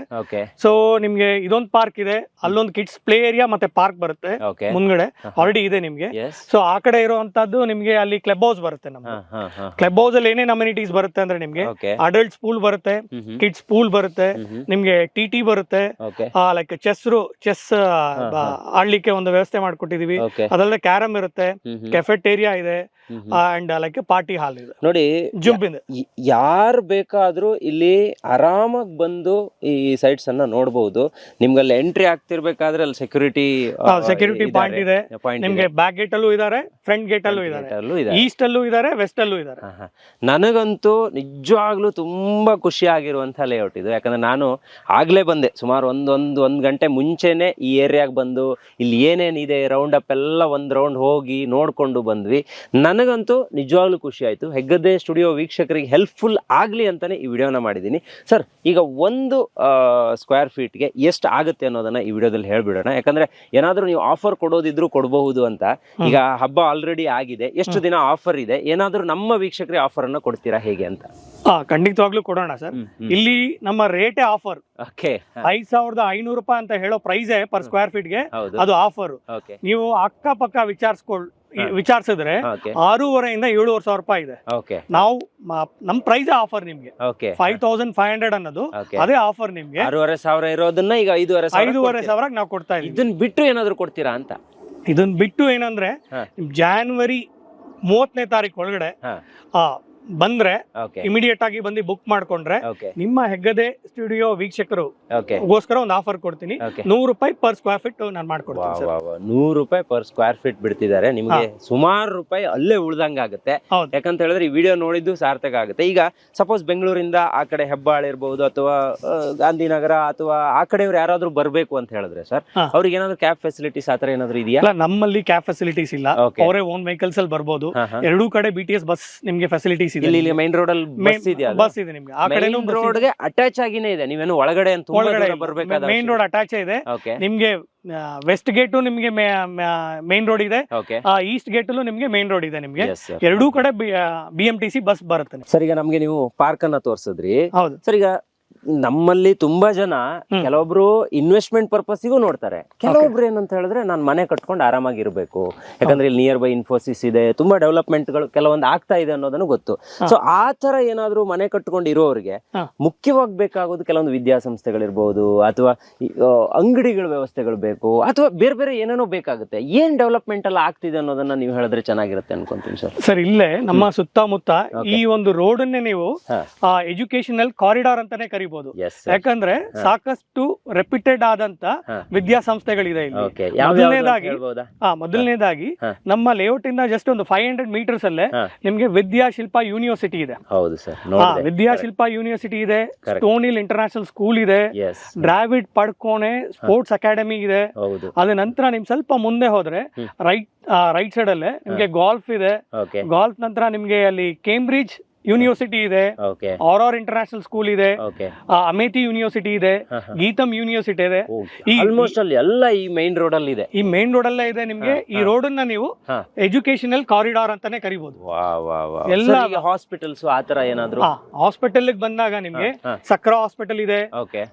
ಸೊ ನಿಮ್ಗೆ ಇದೊಂದು ಪಾರ್ಕ್ ಇದೆ. ಅಲ್ಲೊಂದು ಕಿಡ್ಸ್ ಪ್ಲೇ ಏರಿಯಾ ಮತ್ತೆ ಪಾರ್ಕ್ ಬರುತ್ತೆ ಮುಂದ್ಗಡೆ. ಆಲ್ರೆಡಿ ಇದೆ ನಿಮ್ಗೆ. ಸೊ ಆ ಕಡೆ ಇರುವಂತದ್ದು ನಿಮ್ಗೆ ಅಲ್ಲಿ ಕ್ಲಬ್ ಹೌಸ್ ಬರುತ್ತೆ ನಮ್ಮ ಕ್ಲಬ್ ಹೌಸ್ ಅಲ್ಲಿ ಏನೇನ್ ಅಮ್ಯುನಿಟೀಸ್ ಬರುತ್ತೆ ಅಂದ್ರೆ ನಿಮ್ಗೆ ಅಡಲ್ಟ್ಸ್ ಪೂಲ್ ಬರುತ್ತೆ ಕಿಡ್ಸ್ ಪೂಲ್ ಬರುತ್ತೆ ನಿಮ್ಗೆ ಟಿ ಟಿ ಬರುತ್ತೆ ಲೈಕ್ ಚೆಸ್ ಚೆಸ್ ಆಡ್ಲಿಕ್ಕೆ ಒಂದು ವ್ಯವಸ್ಥೆ ಮಾಡ್ಕೊಟ್ಟಿದೀವಿ. ಅದಲ್ಲದೆ ಕ್ಯಾರಮ್ ಇರುತ್ತೆ ಕೆಫೆಟೇರಿಯಾ ಇದೆ ಅಂಡ್ ಲೈಕ್ ಪಾರ್ಟಿ ಹಾಲ್ ಇದೆ. ನೋಡಿ ಜುಂಪ್ ಇದೆ ಯಾರು ಬೇಕಾದ್ರೂ ಇಲ್ಲಿ ಆರಾಮಾಗಿ ಬಂದು ಈ ಸೈಟ್ಸ್ ಅನ್ನ ನೋಡಬಹುದು ನಿಮ್ಗೆ ಅಲ್ಲಿ ಎಂಟ್ರಿ ಆಗ್ತಿರ್ಬೇಕಾದ್ರೆ ಅಲ್ಲಿ ಸೆಕ್ಯೂರಿಟಿ ಸೆಕ್ಯೂರಿಟಿ ಪಾಯಿಂಟ್ ಇದೆ. ನಿಮ್ಗೆ ಬ್ಯಾಕ್ ಗೇಟ್ ಅಲ್ಲೂ ಇದಾರೆ ಫ್ರಂಟ್ ಗೇಟ್ ಅಲ್ಲೂ ಇದಾರೆ. ಈಸ್ಟ್ ಅಲ್ಲೂ ಇದಾರೆ. ವೆಸ್ಟ್ ಅಲ್ಲೂ ಇದಾರೆ. ನನಗಂತೂ ನಿಜವಾಗ್ಲೂ ತುಂಬಾ ಖುಷಿ ಆಗಿರುವಂತ ಲೇಔಟ್ ಇದು. ಯಾಕಂದ್ರೆ ನಾನು ಆಗ್ಲೇ ಬಂದೆ. ಸುಮಾರು ಒಂದ್ ಒಂದ್ ಒಂದ್ ಗಂಟೆ ಮುಂಚೆನೆ ಈ ಏರಿಯಾಗೆ ಬಂದು ಇಲ್ಲಿ ಏನೇನಿದೆ ರೌಂಡ್ ಅಪ್ ಎಲ್ಲ ಒಂದ್ ರೌಂಡ್ ಹೋಗಿ ನೋಡ್ಕೊಂಡು ಬಂದ್ವಿ. ನನಗಂತೂ ನಿಜವಾಗ್ಲೂ ಖುಷಿ ಆಯಿತು. ಹೆಗ್ಗದ್ದೆ ಸ್ಟುಡಿಯೋ ವೀಕ್ಷಕರಿಗೆ ಹೆಲ್ಪ್ಫುಲ್ ಆಗಲಿ ಅಂತಲೇ ಈ ವಿಡಿಯೋನ ಮಾಡಿದ್ದೀನಿ. ಸರ್ ಈಗ ಒಂದು ಸ್ಕ್ವೇರ್ ಫೀಟ್ಗೆ ಎಷ್ಟು ಆಗುತ್ತೆ ಅನ್ನೋದನ್ನ ಈ ವಿಡಿಯೋದಲ್ಲಿ ಹೇಳ್ಬಿಡೋಣ. ಯಾಕಂದ್ರೆ ಏನಾದರೂ ನೀವು ಆಫರ್ ಕೊಡೋದಿದ್ರು ಕೊಡಬಹುದು ಅಂತ. ಈಗ ಹಬ್ಬ ಆಲ್ರೆಡಿ ಆಗಿದೆ. ಎಷ್ಟು ದಿನ ಆಫರ್ ಇದೆ? ಏನಾದ್ರೂ ನಮ್ಮ ವೀಕ್ಷಕರಿಗೆ ಆಫರ್ ಅನ್ನ ಕೊಡ್ತೀರಾ ಹೇಗೆ ಅಂತ? ಖಂಡಿತವಾಗ್ಲೂ ಕೊಡೋಣ ಸರ್. ಇಲ್ಲಿ ನಮ್ಮ ರೇಟೇ ಆಫರ್ ಓಕೆ. ಐದ್ ಸಾವಿರದ ಐನೂರು ರೂಪಾಯಿ ಅಂತ ಹೇಳೋ ಪ್ರೈಸೇ ಪರ್ ಸ್ಕ್ವೇರ್ ಫೀಟ್ಗೆ ಅದು ಆಫರ್ ಓಕೆ. ನೀವು ಅಕ್ಕಪಕ್ಕ ವಿಚಾರಿಸ್ಕೊಳ್ ವಿಚಾರಿಸಿದ್ರೆ ಆರೂವರೆ ಇಂದ ಏಳುವರೆ ಸಾವಿರ ರೂಪಾಯಿ ಇದೆ. ನಾವು ನಮ್ ಪ್ರೈಸ್ ಆಫರ್ ನಿಮ್ಗೆ. ಫೈವ್ ತೌಸಂಡ್ ಫೈವ್ ಹಂಡ್ರೆಡ್ ಅನ್ನೋದು ಅದೇ ಆಫರ್ ನಿಮ್ಗೆ. ಆರೂವರೆ ಸಾವಿರ ಇರೋದನ್ನ ಈಗ ಐದೂವರೆ ಐದೂವರೆ. ಸಾವಿರ ನಾವು ಕೊಡ್ತಾ ಇದ್ದೀವಿ ಇದನ್ನ ಬಿಟ್ಟು ಏನಾದ್ರು ಕೊಡ್ತೀರಾ ಅಂತ? ಇದನ್ನ ಬಿಟ್ಟು ಏನಂದ್ರೆ. ಜಾನ್ವರಿ ಮೂವತ್ತನೇ ತಾರೀಕು ಒಳಗಡೆ ಆ, ಬಂದ್ರೆ ಇಮಿಡಿಯೇಟ್ ಆಗಿ ಬಂದು ಬುಕ್ ಮಾಡ್ಕೊಂಡ್ರೆ ನಿಮ್ಮ ಹೆಗ್ಗದೆ ಸ್ಟುಡಿಯೋ ವೀಕ್ಷಕರು ಗೋಸ್ಕರ ಒಂದು ಆಫರ್ ಕೊಡ್ತೀನಿ. ನೂರು ರೂಪಾಯಿ ಪರ್ ಸ್ಕ್ವೇರ್ ಫೀಟ್ ನಾನು ಮಾಡ್ಕೊಡ್ತೀನಿ ನೂರು ರೂಪಾಯಿ ಪರ್ ಸ್ಕ್ವೇರ್ ಫೀಟ್ ಬಿಡ್ತಿದ್ದಾರೆ. ನಿಮಗೆ ಸುಮಾರು ರೂಪಾಯಿ ಅಲ್ಲೇ ಉಳ್ದಂಗ ಆಗುತ್ತೆ. ಯಾಕಂತ ಹೇಳಿದ್ರೆ ಈ ವಿಡಿಯೋ ನೋಡಿದ್ದು ಸಾರ್ಥಕ ಆಗುತ್ತೆ. ಈಗ ಸಪೋಸ್ ಬೆಂಗಳೂರಿಂದ ಆ ಕಡೆ ಹೆಬ್ಬಾಳ್ ಇರಬಹುದು ಅಥವಾ ಗಾಂಧಿನಗರ ಅಥವಾ ಆ ಕಡೆಯವ್ರು ಯಾರಾದ್ರೂ ಬರ್ಬೇಕು ಅಂತ ಹೇಳಿದ್ರೆ ಸರ್. ಅವ್ರಿಗೆ ಏನಾದ್ರು ಕ್ಯಾಬ್ ಫೆಸಿಲಿಟೀಸ್ ಆತರ ಏನಾದ್ರು ಇದೆಯಾ? ನಮ್ಮಲ್ಲಿ ಕ್ಯಾಬ್ ಫೆಸಿಲಿಟೀಸ್ ಇಲ್ಲ. ಅವರೇ ಓನ್ ವೆಹಿಕಲ್ಸ್ ಅಲ್ಲಿ ಬರ್ಬೋದು. ಎರಡೂ ಕಡೆ ಬಿ ಟಿ ಎಸ್ ಬಸ್ ನಿಮ್ಗೆ ಫೆಸಿಲಿಟೀಸ್ ಇಲ್ಲಿ ಇಲ್ಲಿ ಮೈನ್ ರೋಡ್ ಅಲ್ಲಿ ಬಸ್ ಇದೆಯಾ ಬಸ್ ಇದೆ ನಿಮ್ಗೆ. ಆ ಕಡೆನೂ ಮೈನ್ ರೋಡ್ಗೆ ಅಟ್ಯಾಚ್ ಆಗಿನೇ ಇದೆ. ನೀವೇನು ಒಳಗಡೆ ಅಂತ ಒಳಗಡೆ ಬರ್ಬೇಕಾದ ಮೇನ್ ರೋಡ್ ಅಟ್ಯಾಚ್ ಇದೆ. ಓಕೆ ನಿಮ್ಗೆ ವೆಸ್ಟ್ ಗೇಟು ನಿಮ್ಗೆ ಮೇನ್ ರೋಡ್ ಇದೆ. ಓಕೆ ಈಸ್ಟ್ ಗೇಟ್ ಅಲ್ಲೂ ನಿಮ್ಗೆ ಮೇನ್ ರೋಡ್ ಇದೆ ನಿಮ್ಗೆ. ಎರಡು ಎರಡೂ ಕಡೆ B M T C bus ಬರುತ್ತೆ ನಿಮ್ಗೆ. ಸರ್ ಈಗ ನಮ್ಗೆ ನೀವು ಪಾರ್ಕ್ ಅನ್ನ ತೋರಿಸಿದ್ರಿ. ಹೌದು. ಸರ್ ಈಗ ನಮ್ಮಲ್ಲಿ ತುಂಬಾ ಜನ ಕೆಲವೊಬ್ರು ಇನ್ವೆಸ್ಟ್ಮೆಂಟ್ ಪರ್ಪಸ್ಗೂ ನೋಡ್ತಾರೆ. ಕೆಲವೊಬ್ರು ಏನಂತ ಹೇಳಿದ್ರೆ ನಾನು ಮನೆ ಕಟ್ಕೊಂಡು ಆರಾಮಾಗಿರ್ಬೇಕು ಯಾಕಂದ್ರೆ ಇಲ್ಲಿ ನಿಯರ್ ಬೈ ಇನ್ಫೋಸಿಸ್ ಇದೆ ತುಂಬಾ ಡೆವಲಪ್ಮೆಂಟ್ಗಳು ಕೆಲವೊಂದು ಆಗ್ತಾ ಇದೆ ಅನ್ನೋದನ್ನು ಗೊತ್ತು. ಸೊ ಆ ತರ ಏನಾದ್ರು ಮನೆ ಕಟ್ಕೊಂಡು ಇರೋರಿಗೆ ಮುಖ್ಯವಾಗಿ ಬೇಕಾಗೋದು ಕೆಲವೊಂದು ವಿದ್ಯಾಸಂಸ್ಥೆಗಳಿರ್ಬೋದು ಅಥವಾ ಅಂಗಡಿಗಳ ವ್ಯವಸ್ಥೆಗಳು ಬೇಕು ಅಥವಾ ಬೇರೆ ಬೇರೆ ಏನೇನೋ ಬೇಕಾಗುತ್ತೆ. ಏನ್ ಡೆವಲಪ್ಮೆಂಟ್ ಎಲ್ಲ ಆಗ್ತಿದೆ ಅನ್ನೋದನ್ನ ನೀವು ಹೇಳಿದ್ರೆ ಚೆನ್ನಾಗಿರುತ್ತೆ ಅನ್ಕೊಂತೀನಿ ಸರ್. ಸರ್ ಇಲ್ಲೇ ನಮ್ಮ ಸುತ್ತಮುತ್ತ ಈ ಒಂದು ರೋಡ್ ಅನ್ನೇ ನೀವು. ಎಜುಕೇಶನಲ್ ಕಾರಿಡಾರ್ ಅಂತಾನೆ ಕರಿಬಹುದು ಯಾಕಂದ್ರೆ ಸಾಕಷ್ಟು ರೆಪ್ಯೂಟೆಡ್ ಆದಂತ. ವಿದ್ಯಾಸಂಸ್ಥೆಗಳಿದೆ ಇಲ್ಲಿ. ಮೊದಲನೇದಾಗಿ ಮೊದಲನೇದಾಗಿ ನಮ್ಮ ಲೇಔಟ್ ಇಂದ ಜಸ್ಟ್ ಒಂದು ಫೈವ್ ಹಂಡ್ರೆಡ್ ಮೀಟರ್ಸ್ ಅಲ್ಲೇ. ನಿಮ್ಗೆ ವಿದ್ಯಾಶಿಲ್ಪ ಯೂನಿವರ್ಸಿಟಿ ಇದೆ. ಹೌದು ಸರ್ ಹಾ ನೋಡಿ ವಿದ್ಯಾಶಿಲ್ಪ ಯೂನಿವರ್ಸಿಟಿ ಇದೆ. ಸ್ಟೋನಿಲ್ ಇಂಟರ್ನ್ಯಾಷನಲ್ ಸ್ಕೂಲ್ ಇದೆ ಡ್ರಾವಿಡ್ ಪಡ್ಕೋಣೆ ಸ್ಪೋರ್ಟ್ಸ್ ಅಕಾಡೆಮಿ ಇದೆ. ಅದ ನಂತರ ನಿಮ್ ಸ್ವಲ್ಪ ಮುಂದೆ ಹೋದ್ರೆ ರೈಟ್ ರೈಟ್ ಸೈಡ್ ಅಲ್ಲೇ ನಿಮ್ಗೆ ಗಾಲ್ಫ್ ಇದೆ. ಗಾಲ್ಫ್ ನಂತರ ನಿಮ್ಗೆ ಅಲ್ಲಿ ಕೇಂಬ್ರಿಡ್ಜ್ ಯೂನಿವರ್ಸಿಟಿ ಇದೆ. ಆರ್ ಆರ್ ಇಂಟರ್ನ್ಯಾಷನಲ್ ಸ್ಕೂಲ್ ಇದೆ. ಅಮೇತಿ ಯೂನಿವರ್ಸಿಟಿ ಇದೆ. ಗೀತಂ ಯೂನಿವರ್ಸಿಟಿ ಇದೆ. ಈ- ಆಲ್ಮೋಸ್ಟ್ ಅಲ್ಲಿ ಎಲ್ಲ ಈ ಮೈನ್ ರೋಡ್ ಅಲ್ಲಿ ಇದೆ. ಈ ಮೇನ್ ರೋಡ್ ಅಲ್ಲೇ ಇದೆ ನಿಮ್ಗೆ. ಈ ರೋಡ್ ಅನ್ನ ನೀವು ಎಜುಕೇಷನಲ್ ಎಜುಕೇಶನಲ್ ಕಾರಿಡಾರ್ ಅಂತಾನೆ ಕರಿಬಹುದು ಎಲ್ಲ- ಹಾಸ್ಪಿಟಲ್ಸ್ ಆತರ ಏನಾದ್ರು? ಹಾಸ್ಪಿಟಲ್ ಬಂದಾಗ ನಿಮ್ಗೆ ಸಕ್ರ ಹಾಸ್ಪಿಟಲ್ ಇದೆ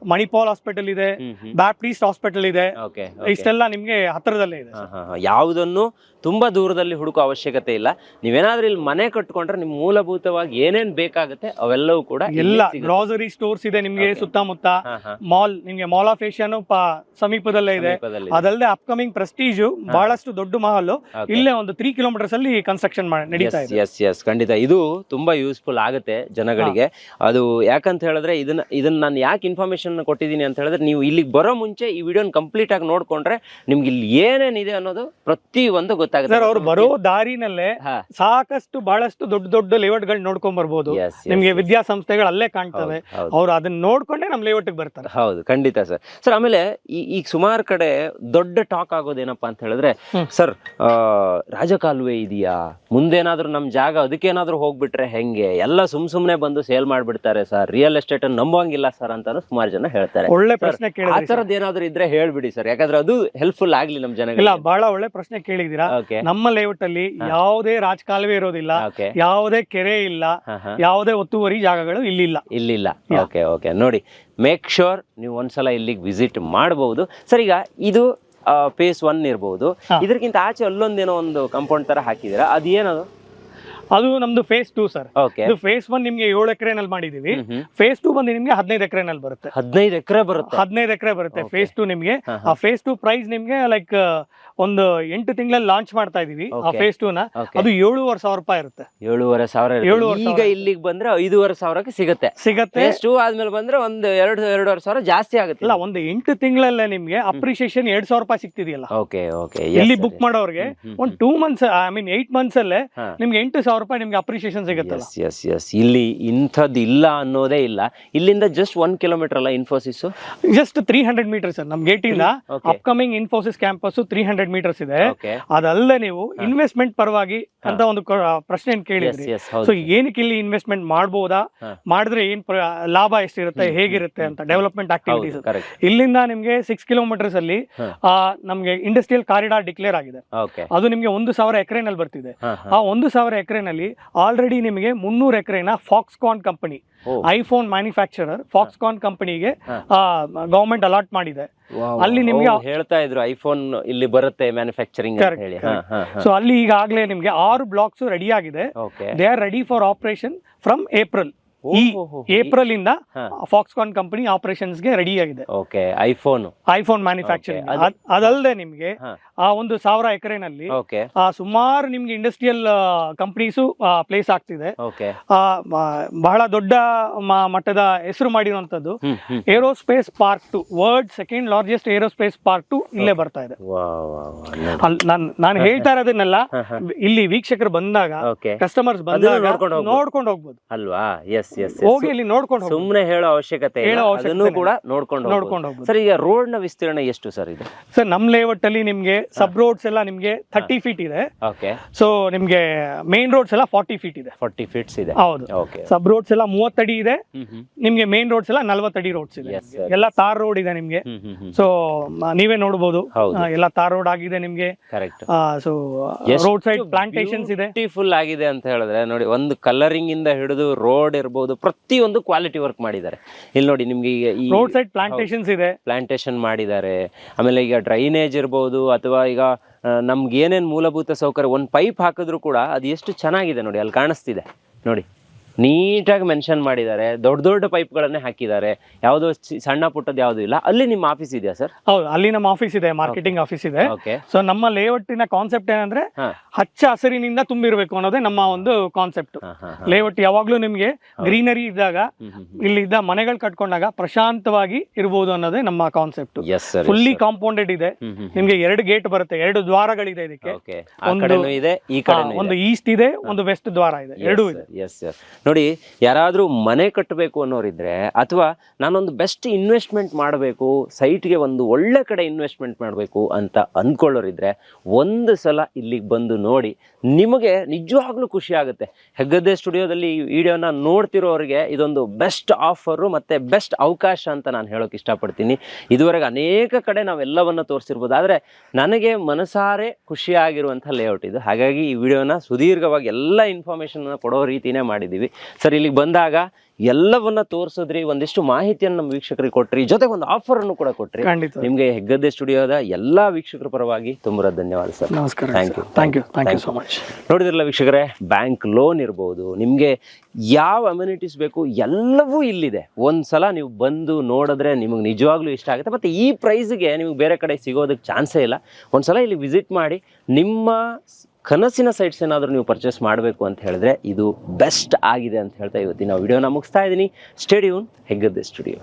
ಮಣಿಪಾಲ್ ಹಾಸ್ಪಿಟಲ್ ಇದೆ ಬ್ಯಾಪ್ಟಿಸ್ಟ್ ಹಾಸ್ಪಿಟಲ್ ಇದೆ. ಇಷ್ಟೆಲ್ಲ ನಿಮ್ಗೆ ಹತ್ರದಲ್ಲೇ ಇದೆ ಯಾವುದನ್ನು ತುಂಬಾ ದೂರದಲ್ಲಿ ಹುಡುಕೋ ಅವಶ್ಯಕತೆ ಇಲ್ಲ. ನೀವೇನಾದ್ರೂ ಇಲ್ಲಿ ಮನೆ ಕಟ್ಕೊಂಡ್ರೆ ನಿಮ್ ಮೂಲಭೂತವಾಗಿ ಏನೇನ್ ಬೇಕಾಗುತ್ತೆ ಅವೆಲ್ಲವೂ ಕೂಡ ಎಲ್ಲ. ಗ್ರಾಸರಿ ಸ್ಟೋರ್ಸ್ ಇದೆ ನಿಮ್ಗೆ. ಸುತ್ತಮುತ್ತ. ಮಾಲ್ ನಿಮ್ಗೆ ಮಾಲ್ ಆಫ್ ಏಷ್ಯಾನು ಸಮೀಪದಲ್ಲೇ ಇದೆ. ಅದಲ್ಲದೆ ಅಪ್ಕಮಿಂಗ್ ಪ್ರೆಸ್ಟೀಜ್ ಬಹಳಷ್ಟು ದೊಡ್ಡ ಮಹಲ್. ಇಲ್ಲೇ ಒಂದು ತ್ರೀ ಕಿಲೋಮೀಟರ್ಸ್ ಅಲ್ಲಿ ಕನ್ಸ್ಟ್ರಕ್ಷನ್ ನಡೀತಾ ಇದೆ. ಎಸ್ ಎಸ್ ಖಂಡಿತ. ಇದು ತುಂಬಾ ಯೂಸ್ಫುಲ್ ಆಗುತ್ತೆ ಜನಗಳಿಗೆ. ಅದು ಯಾಕಂತ ಹೇಳಿದ್ರೆ ಇದನ್ನ ಇದನ್ನ ನಾನು ಯಾಕೆ ಇನ್ಫಾರ್ಮೇಶನ್ ಕೊಟ್ಟಿದ್ದೀನಿ ಅಂತ ಹೇಳಿದ್ರೆ ನೀವು ಇಲ್ಲಿಗೆ ಬರೋ ಮುಂಚೆ ಈ ವಿಡಿಯೋನ ಕಂಪ್ಲೀಟ್ ಆಗಿ ನೋಡ್ಕೊಂಡ್ರೆ ನಿಮ್ಗೆ ಇಲ್ಲಿ ಏನೇನಿದೆ ಅನ್ನೋದು ಪ್ರತಿ ಒಂದು ಗೊತ್ತಾಗುತ್ತೆ ಸರ್ ಅವ್ರು ಬರೋ ದಾರಿನಲ್ಲೇ ಹಾ. ಸಾಕಷ್ಟು ಬಹಳಷ್ಟು ದೊಡ್ಡ ದೊಡ್ಡ ಲೇಔಟ್ಗಳು ನೋಡ್ಕೊ ನೋಡ್ಕೊಂಡ್ ಬರ್ಬೋದು. Yes, yes, ನಿಮ್ಗೆ yes. ವಿದ್ಯಾಸಂಸ್ಥೆಗಳು ಅಲ್ಲೇ ಕಾಣ್ತವೆ. ಹೌದು, ಹೌದು. ಅವ್ರು ಅದನ್ನ ನೋಡ್ಕೊಂಡೇ ನಮ್ ಲೇಔಟ್ಗೆ ಬರ್ತಾರೆ. ಹೌದು ಖಂಡಿತ ಸರ್. ಸರ್ ಆಮೇಲೆ ಈ- ಈಗ ಸುಮಾರು ಕಡೆ ದೊಡ್ಡ ಟಾಕ್ ಆಗೋದೇನಪ್ಪ ಅಂತ ಹೇಳಿದ್ರೆ ಹ್ಮ್. ಸರ್ ಆ, ರಾಜಕಾಲುವೆ ಇದೆಯಾ? ಮುಂದೇನಾದ್ರೂ ನಮ್ ಜಾಗ ಅದಕ್ಕೇನಾದ್ರೂ ಹೋಗ್ಬಿಟ್ರೆ ಹೆಂಗೆ? ಎಲ್ಲ ಸುಮ್ ಸುಮ್ನೆ ಬಂದು ಸೇಲ್ ಮಾಡ್ಬಿಡ್ತಾರೆ ಸರ್. ರಿಯಲ್ ಎಸ್ಟೇಟ್ ನಂಬಂಗಿಲ್ಲ ಸರ್ ಅಂತಾನು ಸುಮಾರು ಜನ ಹೇಳ್ತಾರೆ. ಒಳ್ಳೆ ಪ್ರಶ್ನೆ ಪ್ರಶ್ನೆ ಆ ಕೇಳಿದ್ರಿ. ತರದ್ ಏನಾದ್ರು ಇದ್ರೆ ಹೇಳ್ಬಿಡಿ ಸರ್. ಯಾಕಂದ್ರೆ ಅದು ಹೆಲ್ಪ್ಫುಲ್ ಆಗ್ಲಿ ನಮ್ ಇಲ್ಲ ಜನಗಳಿಗೆ ಬಹಳ ಒಳ್ಳೆ ಪ್ರಶ್ನೆ ಕೇಳಿದೀರಾ ನಮ್ಮ ಲೇಔಟ್ ಅಲ್ಲಿ ಯಾವುದೇ ರಾಜಕಾಲುವೆ ಇರೋದಿಲ್ಲ. ಯಾವುದೇ ಕೆರೆ ಇಲ್ಲ. ಯಾವುದೇ ಒತ್ತುವರಿ ಜಾಗಗಳು ಇಲ್ಲಿಲ್ಲ. ಇಲ್ಲಿಲ್ಲ. ಓಕೆ ಓಕೆ ನೋಡಿ ಮೇಕ್ ಶೋರ್ ನೀವು ಒಂದ್ಸಲ ಇಲ್ಲಿಗೆ ವಿಸಿಟ್ ಮಾಡಬಹುದು ಸರ್ ಈಗ ಇದು ಫೇಸ್ ಒನ್ ಇರಬಹುದು. ಇದಕ್ಕಿಂತ ಆಚೆ ಅಲ್ಲೊಂದೇನೋ ಒಂದು ಕಾಂಪೌಂಡ್ ತರ ಹಾಕಿದ್ದೀರಾ? ಅದೇನದು? ಅದು ನಮ್ದು ಫೇಸ್ ಟೂ ಸರ್ ಓಕೆ ಇದು ಫೇಸ್ ಒನ್ ನಿಮ್ಗೆ ಏಳು ಎಕರೆನಲ್ಲಿ ಮಾಡಿದೀವಿ ಫೇಸ್ ಟೂ ಬಂದು ನಿಮ್ಗೆ ಹದಿನೈದು ಎಕರೆನಲ್ಲಿ ಬರುತ್ತೆ. ಹದಿನೈದು ಎಕರೆ ಬರುತ್ತೆ. ಹದಿನೈದು ಎಕರೆ ಬರುತ್ತೆ ಫೇಸ್ ಟೂ ನಿಮ್ಗೆ. ಆ ಫೇಸ್ ಟೂ ಪ್ರೈಸ್ ನಿಮ್ಗೆ ಲೈಕ್ ಒಂದು ಎಂಟು ತಿಂಗಳಲ್ಲಿ ಲಾಂಚ್ ಮಾಡ್ತಾ ಇದೀವಿ ಆ ಫೇಸ್ ಟೂ ನ. ಅದು ಏಳುವರೆ ಸಾವಿರ ರೂಪಾಯಿ ಇರುತ್ತೆ. ಏಳುವರೆ ಸಾವಿರ. ಏಳುವರೆ ಈಗ. ಇಲ್ಲಿಗೆ ಬಂದ್ರೆ ಐದೂವರೆ ಸಾವಿರಕ್ಕೆ ಸಿಗುತ್ತೆ. ಸಿಗತ್ತೆ. ಫೇಸ್ ಟೂ ಆದ್ಮೇಲೆ ಬಂದ್ರೆ ಒಂದು ಎರಡು ಎರಡೂವರೆ ಸಾವಿರ ಜಾಸ್ತಿ ಆಗುತ್ತೆ. ಇಲ್ಲ ಒಂದು ಎಂಟು ತಿಂಗಳಲ್ಲೇ ನಿಮ್ಗೆ ಅಪ್ರಿಸಿಯೇಷನ್ ಎರಡ್ ಸಾವಿರ ರೂಪಾಯಿ ಸಿಗ್ತಿದೆಯಲ್ಲ? ಓಕೆ ಓಕೆ ಇಲ್ಲಿ ಬುಕ್ ಮಾಡೋರಿಗೆ ಒಂದು two months I mean eight months ಅಲ್ಲೇ. ನಿಮ್ಗೆ ಎಂಟು ಸಾವಿರ ರೂಪಾಯಿ ನಿಮ್ಗೆ ಅಪ್ರಿಸಿಯೇಷನ್ ಸಿಗುತ್ತೆ ಎಸ್ ಎಸ್ ಎಸ್ ಇಲ್ಲಿ ಇಂಥದ್ದು ಇಲ್ಲ ಅನ್ನೋದೇ ಇಲ್ಲ. ಇಲ್ಲಿಂದ ಜಸ್ಟ್ ಒನ್ ಕಿಲೋಮೀಟರ್ ಅಲ್ಲ Infosys just three hundred metre sir ನಮ್ಗೆ ಇಂದ Okay. Upcoming Infosys campus three hundred metres ಇದೆ. ಅದಲ್ಲದೆ ನೀವು ಇನ್ವೆಸ್ಟ್ಮೆಂಟ್ ಪರವಾಗಿ ಅಂತ ಒಂದು ಪ್ರಶ್ನೆ ಕೇಳಿದ್ರಿ? ಸೊ ಏನಕ್ಕೆ ಇಲ್ಲಿ ಇನ್ವೆಸ್ಟ್ಮೆಂಟ್ ಮಾಡಬಹುದಾ ಮಾಡಿದ್ರೆ ಏನ್ ಲಾಭ ಎಷ್ಟಿರುತ್ತೆ ಹೇಗಿರುತ್ತೆ ಅಂತ. ಡೆವಲಪ್ಮೆಂಟ್ ಆಕ್ಟಿವಿಟೀಸ್ ಇಲ್ಲಿಂದ ನಿಮ್ಗೆ ಸಿಕ್ಸ್ ಕಿಲೋಮೀಟರ್ಸ್ ಅಲ್ಲಿ ನಮ್ಗೆ ಇಂಡಸ್ಟ್ರಿಯಲ್ ಕಾರಿಡಾರ್ ಡಿಕ್ಲೇರ್ ಆಗಿದೆ. ಅದು ನಿಮ್ಗೆ ಒಂದು ಸಾವಿರ ಎಕರೆನಲ್ಲಿ ಬರ್ತಿದೆ. ಆ ಒಂದು ಸಾವಿರ ಎಕರೆನಲ್ಲಿ ಆಲ್ರೆಡಿ ನಿಮಗೆ ಮುನ್ನೂರು ಎಕರೆನ Foxconn company iPhone manufacturer Foxconn ಕಂಪನಿಗೆ. ಗವರ್ಮೆಂಟ್ ಅಲಾಟ್ ಮಾಡಿದೆ. ಅಲ್ಲಿ ನಿಮ್ಗೆ ಹೇಳ್ತಾ ಇದ್ರು ಐಫೋನ್ ಇಲ್ಲಿ ಬರುತ್ತೆ ಮ್ಯಾನುಫ್ಯಾಕ್ಚರಿಂಗ್ ಹೇಳಿ. ಸೊ ಅಲ್ಲಿ ಈಗಾಗಲೇ ನಿಮ್ಗೆ ಆರು ಬ್ಲಾಕ್ಸ್ ರೆಡಿ ಆಗಿದೆ. They are ready for operation from April ಈ ಏಪ್ರಿಲ್ ಇಂದ. ಫಾಕ್ಸ್ಕಾನ್ ಕಂಪನಿ ಆಪರೇಷನ್ಸ್ಗೆ ರೆಡಿ ಆಗಿದೆ ಓಕೆ ಐಫೋನ್. IPhone manufacturing. ಅದಲ್ಲದೆ ನಿಮ್ಗೆ ಆ ಒಂದು ಸಾವಿರ ಎಕರೆನಲ್ಲಿ ಸುಮಾರು ನಿಮ್ಗೆ ಇಂಡಸ್ಟ್ರಿಯಲ್ ಕಂಪನೀಸು ಪ್ಲೇಸ್ ಆಗ್ತಿದೆ. ಆ, ಬಹಳ ದೊಡ್ಡ ಮಟ್ಟದ ಹೆಸರು ಮಾಡಿರುವಂತದ್ದು aerospace park too world second largest aerospace park too ಇಲ್ಲೇ ಬರ್ತಾ ಇದೆ. ನಾನ್ ಹೇಳ್ತಾ ಇರೋದನ್ನೆಲ್ಲ ಇಲ್ಲಿ ವೀಕ್ಷಕರು ಬಂದಾಗ ಕಸ್ಟಮರ್ಸ್ ಬಂದಾಗ. ನೋಡ್ಕೊಂಡು ಹೋಗ್ಬೋದು. ಅಲ್ವಾ? ಎಸ್ ಎಸ್ ಹೋಗಿ ಇಲ್ಲಿ ನೋಡ್ಕೊಂಡು ಹೋಗ್ಬೋದು. ಸುಮ್ನೆ ಹೇಳೋ ಅವಶ್ಯಕತೆ ಇಲ್ಲ. ಹೇಳೋ ಅವಶ್ಯಕತೆ ಅದನ್ನು ಕೂಡ ನೋಡ್ಕೊಂಡು. ನೋಡ್ಕೊಂಡು ಹೋಗ್ಬೋದು. ಸರ್ ಈಗ ರೋಡ್ನ ವಿಸ್ತೀರ್ಣ ಎಷ್ಟು ಸರ್ ಇದೆ? ಸರ್ ನಮ್ ಲೇಔಟ್ ಅಲ್ಲಿ ನಿಮ್ಗೆ ಸಬ್ ರೋಡ್ಸ್ ಎಲ್ಲ ನಿಮ್ಗೆ ಥರ್ಟಿ ಫೀಟ್ ಇದೆ. ಓಕೆ. ಸೊ ನಿಮ್ಗೆ ಮೇನ್ ರೋಡ್ಸ್ ಎಲ್ಲ ಫಾರ್ಟಿ ಫೀಟ್ ಇದೆ. ಫಾರ್ಟಿ ಫೀಟ್ಸ್ ಇದೆ. ಹೌದು. ಓಕೆ. ಸಬ್ ರೋಡ್ಸ್ ಎಲ್ಲ ಮೂವತ್ತಡಿ ಇದೆ. ನಿಮ್ಗೆ ಮೇನ್ ರೋಡ್ಸ್ ಎಲ್ಲ ನಲ್ವತ್ತಡಿ ರೋಡ್ಸ್ ಇದೆ Yes, ನಿಮ್ಗೆ. sir. ಎಲ್ಲ ತಾರ್ ರೋಡ್ ಇದೆ ನಿಮ್ಗೆ. ಸೊ ನೀವೇ ನೋಡ್ಬೋದು. ಹೌದು. ಆ, ಎಲ್ಲ ತಾರ್ ರೋಡ್ ಆಗಿದೆ ನಿಮ್ಗೆ. Correct so road side plantations ಇದೆ. ಫುಲ್ ಆಗಿದೆ ಅಂತ ಹೇಳಿದ್ರೆ ನೋಡಿ ಒಂದು ಕಲರಿಂಗ್ ಇಂದ ಹಿಡಿದು ರೋಡ್ ಇರ್ಬೋದು ಪ್ರತಿಯೊಂದು ಕ್ವಾಲಿಟಿ ವರ್ಕ್ ಮಾಡಿದ್ದಾರೆ. ಇಲ್ಲಿ ನೋಡಿ ನಿಮ್ಗೆ ಈಗ ಈ ರೋಡ್ ಸೈಡ್ ಪ್ಲಾಂಟೇಶನ್ಸ್ ಇದೆ. ಪ್ಲಾಂಟೇಶನ್ ಮಾಡಿದ್ದಾರೆ. ಆಮೇಲೆ ಈಗ ಡ್ರೈನೇಜ್ ಇರ್ಬೋದು ಅಥವಾ ಈಗ ನಮ್ಗೆ ಏನೇನ್ ಮೂಲಭೂತ ಸೌಕರ್ಯ ಒಂದು ಪೈಪ್ ಹಾಕಿದ್ರು ಕೂಡ ಅದು ಎಷ್ಟು ಚೆನ್ನಾಗಿದೆ ನೋಡಿ ಅಲ್ಲಿ ಕಾಣಿಸ್ತಿದೆ. ನೋಡಿ. ನೀಟಾಗಿ ಮೆನ್ಷನ್ ಮಾಡಿದ್ದಾರೆ ದೊಡ್ಡ ದೊಡ್ಡ ಪೈಪ್ಗಳನ್ನೇ ಹಾಕಿದ್ದಾರೆ. ಯಾವುದು ಸಣ್ಣ ಪುಟ್ಟದ್ದು ಯಾವುದು ಇಲ್ಲ. ಅಲ್ಲಿ ನಿಮ್ಮ ಆಫೀಸ್ ಇದೆಯಾ ಸರ್? ಹೌದು ಅಲ್ಲಿ ನಮ್ಮ ಆಫೀಸ್ ಇದೆ ಮಾರ್ಕೆಟಿಂಗ್ ಆಫೀಸ್ ಇದೆ. ಸೊ ನಮ್ಮ ಲೇಔಟಿನ ಕಾನ್ಸೆಪ್ಟ್ ಏನಂದ್ರೆ ಹಚ್ಚ ಹಸಿರಿನಿಂದ ತುಂಬಿರಬೇಕು ಅನ್ನೋದೇ ನಮ್ಮ ಒಂದು ಕಾನ್ಸೆಪ್ಟ್ ಲೇಔಟ್ ಯಾವಾಗ್ಲೂ ನಿಮಗೆ ಗ್ರೀನರಿ ಇದ್ದಾಗ ಇಲ್ಲಿದ್ದ ಮನೆಗಳು ಕಟ್ಕೊಂಡಾಗ ಪ್ರಶಾಂತವಾಗಿ ಇರಬಹುದು ಅನ್ನೋದೇ ನಮ್ಮ ಕಾನ್ಸೆಪ್ಟ್ ಫುಲ್ಲಿ ಕಾಂಪೌಂಡೆಡ್ ಇದೆ. ನಿಮ್ಗೆ ಎರಡು ಗೇಟ್ ಬರುತ್ತೆ ಎರಡು ದ್ವಾರಗಳಿದೆ ಇದಕ್ಕೆ. ಒಂದು- ಈಸ್ಟ್ ಇದೆ. ಒಂದು ವೆಸ್ಟ್ ದ್ವಾರ ಇದೆ. ಎರಡೂ ಇದೆ. ಎಸ್ ಸರ್ ನೋಡಿ, ಯಾರಾದರೂ ಮನೆ ಕಟ್ಟಬೇಕು ಅನ್ನೋರಿದ್ರೆ ಅಥವಾ ನಾನೊಂದು ಬೆಸ್ಟ್ ಇನ್ವೆಸ್ಟ್ಮೆಂಟ್ ಮಾಡಬೇಕು ಸೈಟ್ಗೆ ಒಂದು ಒಳ್ಳೆ ಕಡೆ ಇನ್ವೆಸ್ಟ್ಮೆಂಟ್ ಮಾಡಬೇಕು ಅಂತ ಅಂದ್ಕೊಳ್ಳೋರಿದ್ದರೆ ಒಂದು ಸಲ ಇಲ್ಲಿಗೆ ಬಂದು ನೋಡಿ, ನಿಮಗೆ ನಿಜವಾಗ್ಲೂ ಖುಷಿ ಆಗುತ್ತೆ. ಹೆಗ್ಗದ್ದೆ ಸ್ಟುಡಿಯೋದಲ್ಲಿ ಈ ವಿಡಿಯೋನ ನೋಡ್ತಿರೋರಿಗೆ ಇದೊಂದು ಬೆಸ್ಟ್ ಆಫರು ಮತ್ತು ಬೆಸ್ಟ್ ಅವಕಾಶ ಅಂತ ನಾನು ಹೇಳೋಕೆ ಇಷ್ಟಪಡ್ತೀನಿ. ಇದುವರೆಗೆ ಅನೇಕ ಕಡೆ ನಾವೆಲ್ಲವನ್ನು ತೋರಿಸಿರ್ಬೋದು, ಆದರೆ ನನಗೆ ಮನಸಾರೆ ಖುಷಿಯಾಗಿರುವಂಥ ಲೇಔಟ್ ಇದು. ಹಾಗಾಗಿ ಈ ವಿಡಿಯೋನ ಸುದೀರ್ಘವಾಗಿ ಎಲ್ಲ ಇನ್ಫಾರ್ಮೇಷನ್ನ ಕೊಡೋ ರೀತಿನೇ ಮಾಡಿದ್ದೀವಿ ಸರ್ ಇಲ್ಲಿಗೆ ಬಂದಾಗ ಎಲ್ಲವನ್ನ ತೋರಿಸಿದ್ರಿ ಒಂದಿಷ್ಟು ಮಾಹಿತಿಯನ್ನು ನಮ್ಮ ವೀಕ್ಷಕರಿಗೆ ಕೊಟ್ರಿ ಜೊತೆಗೆ ಒಂದು ಆಫರ್ ಅನ್ನು ಕೂಡ ಕೊಟ್ರಿ. ನಿಮಗೆ ಹೆಗ್ಗದ್ದೆ ಸ್ಟುಡಿಯೋದ ಎಲ್ಲಾ ವೀಕ್ಷಕರ ಪರವಾಗಿ ತುಂಬ ಧನ್ಯವಾದ ಸರ್. ನಮಸ್ಕಾರ thank you thank you thank you so much ನೋಡಿದ್ರಲ್ಲ ವೀಕ್ಷಕರೇ ಬ್ಯಾಂಕ್ ಲೋನ್ ಇರ್ಬೋದು ನಿಮಗೆ ಯಾವ ಅಮ್ಯುನಿಟೀಸ್ ಬೇಕು ಎಲ್ಲವೂ ಇಲ್ಲಿದೆ. ಒಂದ್ಸಲ ನೀವು ಬಂದು ನೋಡಿದ್ರೆ ನಿಮಗೆ ನಿಜವಾಗ್ಲೂ ಇಷ್ಟ ಆಗುತ್ತೆ. ಮತ್ತು ಈ ಪ್ರೈಸ್ಗೆ ನಿಮಗೆ ಬೇರೆ ಕಡೆ ಸಿಗೋದಕ್ಕೆ ಚಾನ್ಸೇ ಇಲ್ಲ. ಒಂದ್ಸಲ ಇಲ್ಲಿ ವಿಸಿಟ್ ಮಾಡಿ ನಿಮ್ಮ ಕನಸಿನ ಸೈಟ್ಸ್ ಏನಾದರೂ ನೀವು ಪರ್ಚೇಸ್ ಮಾಡಬೇಕು ಅಂತ ಹೇಳಿದ್ರೆ ಇದು ಬೆಸ್ಟ್ ಆಗಿದೆ ಅಂತ ಹೇಳ್ತಾ ಇವತ್ತಿನ ವಿಡಿಯೋನ ಮುಗಿಸ್ತಾ ಇದ್ದೀನಿ. ಸ್ಟೇಡಿಯೋನ್ ಹೆಗ್ಗದ್ದೆ ಸ್ಟುಡಿಯೋ